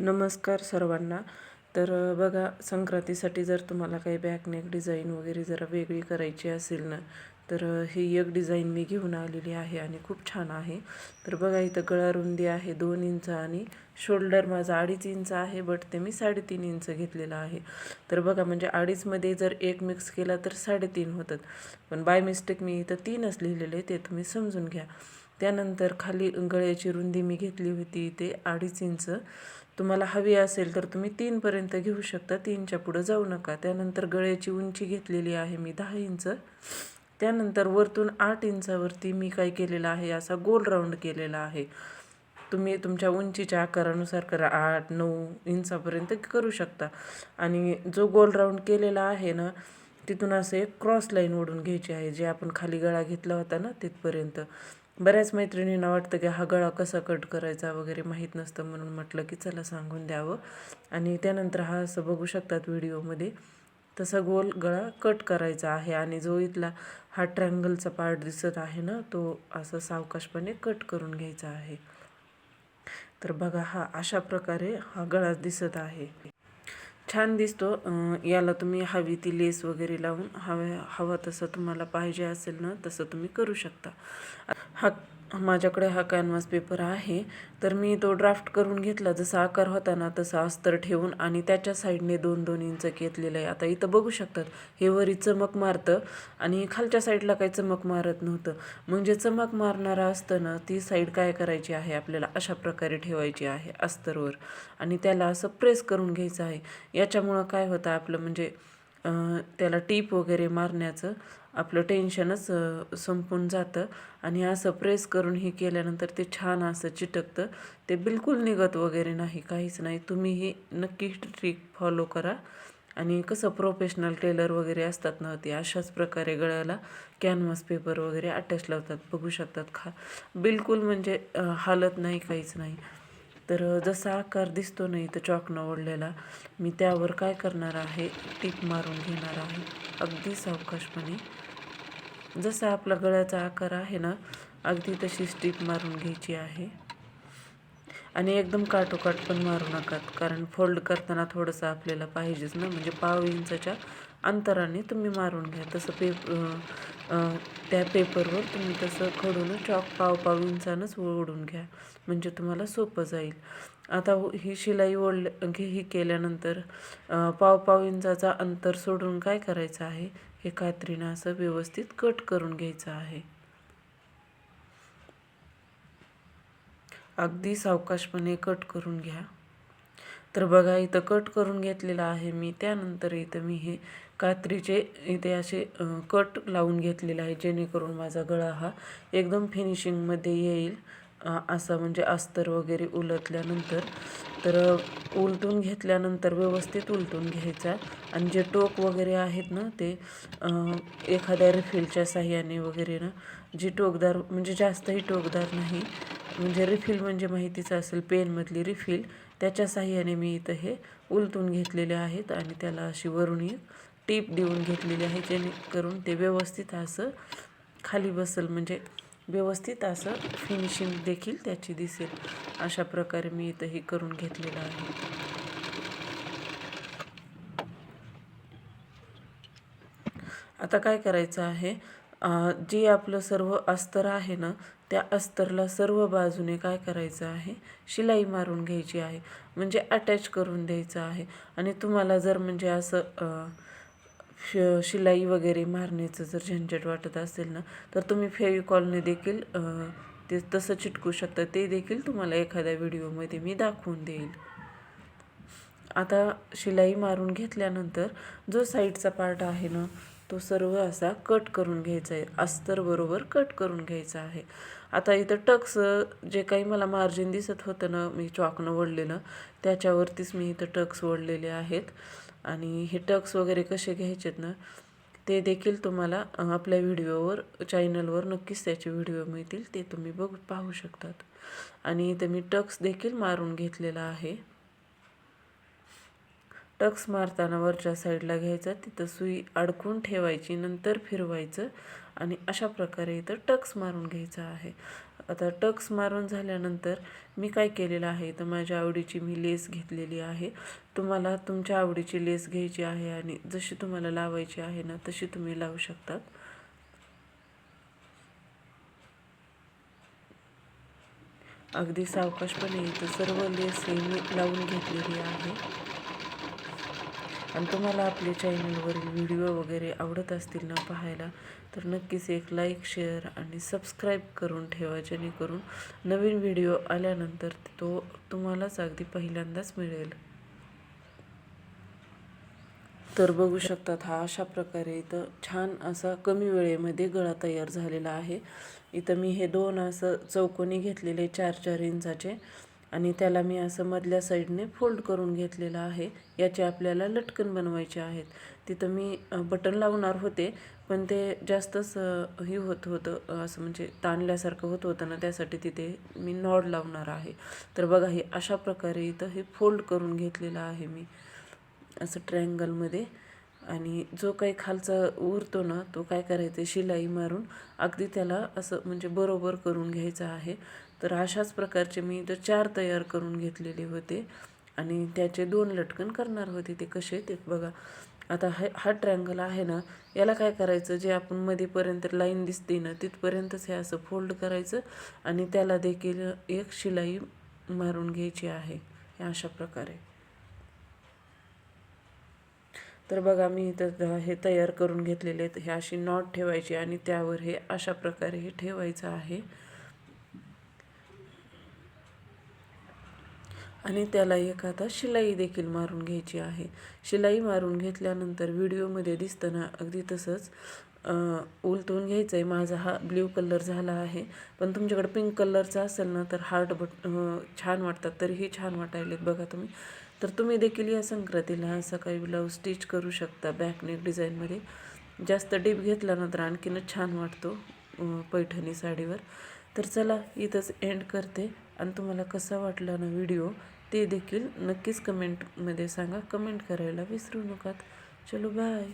नमस्कार सर्वांना. तर बघा संक्रांतीसाठी जर तुम्हाला काही बॅकनेक डिझाईन वगैरे जरा वेगळी करायची असेल ना तर ही एक डिझाईन मी घेऊन आलेली आहे आणि खूप छान आहे. तर बघा इथं गळा रुंदी आहे दोन इंच आणि शोल्डर माझा अडीच इंच आहे बट ते मी साडेतीन इंच घेतलेलं आहे. तर बघा म्हणजे अडीचमध्ये जर एक मिक्स केला तर साडेतीन होतात. पण बाय मिस्टेक मी इथं तीनच लिहिलेले ते तुम्ही समजून घ्या. त्यानंतर खाली गळ्याची रुंदी मी घेतली होती ते अडीच इंच. तुम्हाला हवी असेल तर तुम्ही तीनपर्यंत घेऊ शकता तीनच्या पुढं जाऊ नका. त्यानंतर गळ्याची उंची घेतलेली आहे मी दहा इंच. त्यानंतर वरतून आठ इंचावरती मी काय केलेलं आहे असा गोल राऊंड केलेला आहे. तुम्ही तुमच्या उंचीच्या आकारानुसार करा आठ नऊ इंचापर्यंत करू शकता. आणि जो गोल राऊंड केलेला आहे ना तिथून असं एक क्रॉस लाईन ओढून घ्यायची आहे जे आपण खाली गळा घेतला होता ना तिथपर्यंत. बऱ्याच मैत्रिणींना वाटतं की हा गळा कसा कट करायचा वगैरे माहीत नसतं म्हणून म्हटलं की चला सांगून द्यावं. आणि त्यानंतर हा असं बघू शकतात व्हिडिओमध्ये तसा गोल गळा कट करायचा आहे आणि जो इथला हा ट्रँगलचा पार्ट दिसत आहे ना तो असं सावकाशपणे कट करून घ्यायचा आहे. तर बघा हा अशा प्रकारे हा गळा दिसत आहे. छान दिसतो. याला तुम्ही हवी ती लेस वगैरे लावून हव्या हवा तसं तुम्हाला पाहिजे असेल ना तसं तुम्ही करू शकता. हा माझ्याकडे हा कॅनव्हास पेपर आहे तर मी तो ड्राफ्ट करून घेतला. जसा आकार होता ना तसा अस्तर ठेवून आणि त्याच्या साईडने दोन दोन इंच घेतलेलं आहे. आता इथं बघू शकतात हे वरी चमक मारतं आणि खालच्या साईडला काही चमक मारत नव्हतं. म्हणजे चमक मारणारं असतं ना ती साईड काय करायची आहे? आपल्याला अशा प्रकारे ठेवायची आहे अस्तरवर आणि त्याला असं प्रेस करून घ्यायचं आहे. याच्यामुळं काय होतं आपलं म्हणजे त्याला टीप वगैरे मारण्याचं आपलं टेन्शनच संपून जातं. आणि असं प्रेस करून हे केल्यानंतर ते छान असं चिटकतं. ते बिलकुल निघत वगैरे नाही काहीच नाही. तुम्ही ही नक्की ट्रिक फॉलो करा. आणि कसं प्रोफेशनल टेलर वगैरे असतात ना ते अशाच प्रकारे गळ्याला कॅनव्हास पेपर वगैरे अटॅच लावतात. बघू शकतात खा. बिलकुल म्हणजे हालत नाही काहीच नाही. तर जसा आकार दिसतो नाही तर चॉकनं ओढलेला मी त्यावर काय करणार आहे? टीप मारून घेणार आहे. अगदी सावकाशपणे. जसा आपला गळ्याचा आकार आहे ना अगदी तशीच टिप मारून घ्यायची आहे. आणि एकदम काटोकाट पण मारू नकात कारण फोल्ड करताना थोडंसं आपल्याला पाहिजेच ना म्हणजे पाव इंचाच्या अंतराने तुम्ही मारून घ्या. तसं पेप त्या पेपरवर तुम्ही तसं खडून चॉक पाव पाव इंचानंच ओढून घ्या. म्हणजे तुम्हाला सोपं जाईल. आता ही शिलाई ओढ घे ही केल्यानंतर पाव पाव इंचाचा अंतर सोडून काय करायचं आहे? हे कात्रीनं असं व्यवस्थित कट करून घ्यायचं आहे. अगदी सावकाशपणे कट करून घ्या. तर बघा इथं कट करून घेतलेलं आहे मी. त्यानंतर इथं मी हे कात्रीचे इथे असे कट लावून घेतलेले आहे जेणेकरून माझा गळा हा एकदम फिनिशिंगमध्ये येईल. असा म्हणजे अस्तर वगैरे उलटल्यानंतर तर उलटून घेतल्यानंतर व्यवस्थित उलटून घ्यायचा. आणि जे टोक वगैरे आहेत ना ते एखाद्या रिफिलच्या साह्याने वगैरे ना जी टोकदार म्हणजे जास्तही टोकदार नाही म्हणजे रिफिल म्हणजे माहितीच असेल पेनमधली रिफिल त्याच्या साह्याने मी इथं हे उलटून घेतलेले आहेत आणि त्याला अशी वरून टीप देऊन घेतलेली आहे जेणेकरून ते व्यवस्थित असं खाली बसल म्हणजे व्यवस्थित असं फिनिशिंग देखील त्याची दिसेल. अशा प्रकारे मी इथं हे करून घेतलेलं आहे. आता काय करायचं आहे? जे आपलं सर्व अस्तर आहे ना त्या अस्तरला सर्व बाजूने काय करायचं आहे? शिलाई मारून घ्यायची आहे. म्हणजे अटॅच करून द्यायचं आहे. आणि तुम्हाला जर म्हणजे असं श शिलाई वगैरे मारण्याचं जर झंझट वाटत असेल ना तर तुम्ही फेविकॉलने देखील ते तसं चिटकू शकता. ते देखील तुम्हाला एखाद्या व्हिडिओमध्ये मी दाखवून देईल. आता शिलाई मारून घेतल्यानंतर जो साईडचा पार्ट आहे ना तो सर्व असा कट करून घ्यायचा आहे. अस्तर बरोबर कट करून घ्यायचा आहे. आता इथं टक्स जे काही मला मार्जिन दिसत होतं ना मी चॉकनं ओढलेलं त्याच्यावरतीच मी इथं टक्स ओढलेले आहेत. आणि हे टक्स वगैरे कसे घ्यायचेत ना ते देखील तुम्हाला आपल्या व्हिडिओवर चॅनलवर नक्कीच त्याचे व्हिडिओ मिळतील ते तुम्ही बघ पाहू शकतात. आणि इथे मी टक्स देखील मारून घेतलेला आहे. टक्स मारताना वरच्या साईडला घ्यायचा तिथं सुई अडकून ठेवायची नंतर फिरवायचं आणि अशा प्रकारे इथं टक्स मारून घ्यायचा आहे. आता टक्स मारून झाल्यानंतर मी काय केलेलं आहे? तर माझ्या आवडीची मी लेस घेतलेली आहे. तुम्हाला तुमच्या आवडीची लेस घ्यायची आहे आणि जशी तुम्हाला लावायची आहे ना तशी तुम्ही लावू शकतात. अगदी सावकाशपणे इथं सर्व लेस हे मी लावून घेतलेली आहे. आणि तुम्हाला आपले चॅनलवरील व्हिडिओ वगैरे आवडत असतील ना पाहायला तर नक्कीच एक लाईक शेअर आणि सबस्क्राईब करून ठेवा जेणेकरून नवीन व्हिडिओ आल्यानंतर तो तुम्हालाच अगदी पहिल्यांदाच मिळेल. तर बघू शकतात हा अशा प्रकारे इथं छान असा कमी वेळेमध्ये गळा तयार झालेला आहे. इथं मी हे दोन असं चौकोनी घेतलेले चार चार इंचाचे आणि त्याला मी असं मधल्या साईडने फोल्ड करून घेतलेलं आहे. याचे आपल्याला लटकन बनवायचे आहेत. तिथं मी बटन लावणार होते पण ते जास्तच हे होत होतं असं म्हणजे ताणल्यासारखं होत होतं ना त्यासाठी तिथे मी नॉड लावणार आहे. तर बघा हे अशा प्रकारे इथं हे फोल्ड करून घेतलेलं आहे मी असं ट्रँगलमध्ये. आणि जो काही खालचा उरतो ना तो काय करायचं शिलाई मारून अगदी त्याला असं म्हणजे बरोबर करून घ्यायचं आहे. तर अशाच प्रकारचे मी इथं चार तयार करून घेतलेले होते. आणि त्याचे दोन लटकन करणार होते ते कसे ते बघा. आता हा हा ट्रँगल आहे ना याला काय करायचं? जे आपण मध्येपर्यंत लाईन दिसते ना तिथपर्यंतच हे असं फोल्ड करायचं आणि त्याला देखील एक शिलाई मारून घ्यायची आहे. अशा प्रकारे. तर बघा मी इथं हे तयार करून घेतलेले आहेत. हे अशी नॉट ठेवायची आणि त्यावर हे अशा प्रकारे हे ठेवायचं आहे. आणि त्याला एक आता शिलाई देखील मारून घ्यायची आहे. शिलाई मारून घेतल्यानंतर व्हिडिओमध्ये दिसताना अगदी तसंच उलटून घ्यायचं आहे माझा हा ब्ल्यू कलर झाला आहे. पण तुमच्याकडे पिंक कलरचा असेल ना तर हार्ट बट छान वाटतात. तरीही छान वाटायलेत बघा तुम्ही. तर तुम्ही देखील या संक्रांतीला असं काही ब्लाऊज स्टिच करू शकता बॅकनेक डिझाईनमध्ये. जास्त डीप घेतला ना तर आणखीनच छान वाटतो पैठणी साडीवर. तर चला इथंच एंड करते. आणि तुम्हाला कसा वाटला ना व्हिडिओ ते देखील नक्कीच कमेंटमध्ये सांगा. कमेंट करायला विसरू नका चलो बाय